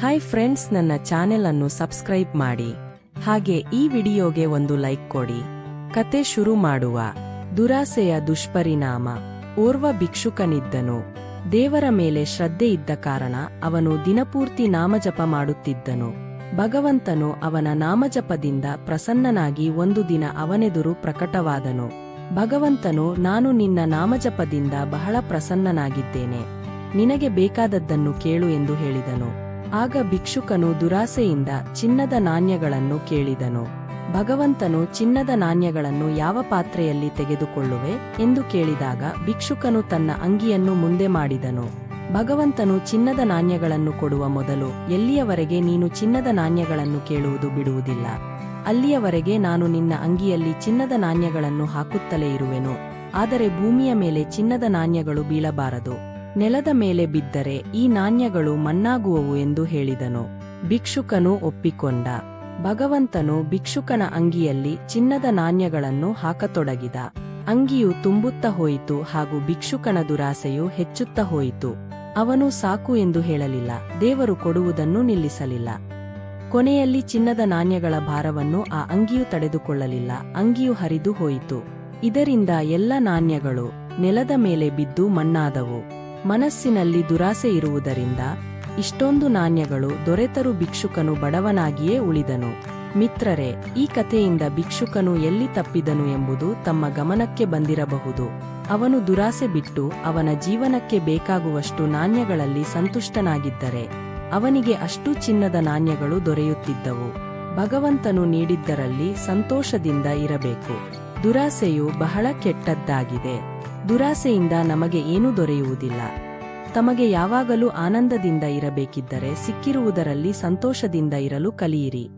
Hi friends ನನ್ನ channel ಅನ್ನು subscribe ಮಾಡಿ. ಹಾಗೆ ಈ ವಿಡಿಯೋಗೆ ಒಂದು ಲೈಕ್ ಕೊಡಿ. ಕತೆ ಶುರು ಮಾಡುವ. ದುರಾಸೆಯ ದುಷ್ಪರಿಣಾಮ. ಓರ್ವ ಭಿಕ್ಷುಕನಿದ್ದನು. ದೇವರ ಮೇಲೆ ಶ್ರದ್ಧೆ ಇದ್ದ ಕಾರಣ ಅವನು ದಿನಪೂರ್ತಿ ನಾಮಜಪ ಮಾಡುತ್ತಿದ್ದನು. ಭಗವಂತನು ಅವನ ನಾಮಜಪದಿಂದ ಪ್ರಸನ್ನನಾಗಿ ಒಂದು ದಿನ ಅವನೆದುರು ಪ್ರಕಟವಾದನು. ಭಗವಂತನು, ನಾನು ನಿನ್ನ ನಾಮಜಪದಿಂದ ಬಹಳ ಪ್ರಸನ್ನನಾಗಿದ್ದೇನೆ. ನಿನಗೆ ಬೇಕಾದದ್ದನ್ನು ಕೇಳು ಎಂದು ಹೇಳಿದನು. ಆಗ ಭಿಕ್ಷುಕನು ದುರಾಸೆಯಿಂದ ಚಿನ್ನದ ನಾಣ್ಯಗಳನ್ನು ಕೇಳಿದನು. ಭಗವಂತನು ಚಿನ್ನದ ನಾಣ್ಯಗಳನ್ನು ಯಾವ ಪಾತ್ರೆಯಲ್ಲಿ ತೆಗೆದುಕೊಳ್ಳುವೆ? ಎಂದು ಕೇಳಿದಾಗ ಭಿಕ್ಷುಕನು ತನ್ನ ಅಂಗಿಯನ್ನು ಮುಂದೆ ಮಾಡಿದನು. ಭಗವಂತನು ಚಿನ್ನದ ನಾಣ್ಯಗಳನ್ನು ಕೊಡುವ ಮೊದಲು ಎಲ್ಲಿಯವರೆಗೆ ನೀನು ಚಿನ್ನದ ನಾಣ್ಯಗಳನ್ನು ಕೇಳುವುದು ಬಿಡುವುದಿಲ್ಲ? ಅಲ್ಲಿಯವರೆಗೆ ನಾನು ನಿನ್ನ ಅಂಗಿಯಲ್ಲಿ ಚಿನ್ನದ ನಾಣ್ಯಗಳನ್ನು ಹಾಕುತ್ತಲೇ ಇರುವೆನು. ಆದರೆ ಭೂಮಿಯ ಮೇಲೆ ಚಿನ್ನದ ನಾಣ್ಯಗಳು ಬೀಳಬಾರದು. ನೆಲದ ಮೇಲೆ ಬಿದ್ದರೆ ಈ ನಾಣ್ಯಗಳು ಮಣ್ಣಾಗುವವು ಎಂದು ಹೇಳಿದನು. ಭಿಕ್ಷುಕನು ಒಪ್ಪಿಕೊಂಡ. ಭಗವಂತನು ಭಿಕ್ಷುಕನ ಅಂಗಿಯಲ್ಲಿ ಚಿನ್ನದ ನಾಣ್ಯಗಳನ್ನು ಹಾಕತೊಡಗಿದ. ಅಂಗಿಯು ತುಂಬುತ್ತಾ ಹೋಯಿತು ಹಾಗೂ ಭಿಕ್ಷುಕನ ದುರಾಸೆಯು ಹೆಚ್ಚುತ್ತಾ ಹೋಯಿತು. ಅವನು ಸಾಕು ಎಂದು ಹೇಳಲಿಲ್ಲ, ದೇವರು ಕೊಡುವುದನ್ನು ನಿಲ್ಲಿಸಲಿಲ್ಲ. ಕೊನೆಯಲ್ಲಿ ಚಿನ್ನದ ನಾಣ್ಯಗಳ ಭಾರವನ್ನು ಆ ಅಂಗಿಯು ತಡೆದುಕೊಳ್ಳಲಿಲ್ಲ, ಅಂಗಿಯು ಹರಿದು ಹೋಯಿತು. ಇದರಿಂದ ಎಲ್ಲ ನಾಣ್ಯಗಳು ನೆಲದ ಮೇಲೆ ಬಿದ್ದು ಮಣ್ಣಾದವು. ಮನಸ್ಸಿನಲ್ಲಿ ದುರಾಸೆ ಇರುವುದರಿಂದ ಇಷ್ಟೊಂದು ನಾಣ್ಯಗಳು ದೊರೆತರು ಭಿಕ್ಷುಕನು ಬಡವನಾಗಿಯೇ ಉಳಿದನು. ಮಿತ್ರರೇ, ಈ ಕಥೆಯಿಂದ ಭಿಕ್ಷುಕನು ಎಲ್ಲಿ ತಪ್ಪಿದನು ಎಂಬುದು ತಮ್ಮ ಗಮನಕ್ಕೆ ಬಂದಿರಬಹುದು. ಅವನು ದುರಾಸೆ ಬಿಟ್ಟು ಅವನ ಜೀವನಕ್ಕೆ ಬೇಕಾಗುವಷ್ಟು ನಾಣ್ಯಗಳಲ್ಲಿ ಸಂತುಷ್ಟನಾಗಿದ್ದರೆ ಅವನಿಗೆ ಅಷ್ಟು ಚಿನ್ನದ ನಾಣ್ಯಗಳು ದೊರೆಯುತ್ತಿದ್ದವು. ಭಗವಂತನು ನೀಡಿದ್ದರಲ್ಲಿ ಸಂತೋಷದಿಂದ ಇರಬೇಕು. ದುರಾಸೆಯು ಬಹಳ ಕೆಟ್ಟದ್ದಾಗಿದೆ. ದುರಾಸೆಯಿಂದ ನಮಗೆ ಏನೂ ದೊರೆಯುವುದಿಲ್ಲ. ತಮಗೆ ಯಾವಾಗಲೂ ಆನಂದದಿಂದ ಇರಬೇಕಿದ್ದರೆ ಸಿಕ್ಕಿರುವುದರಲ್ಲಿ ಸಂತೋಷದಿಂದ ಇರಲು ಕಲಿಯಿರಿ.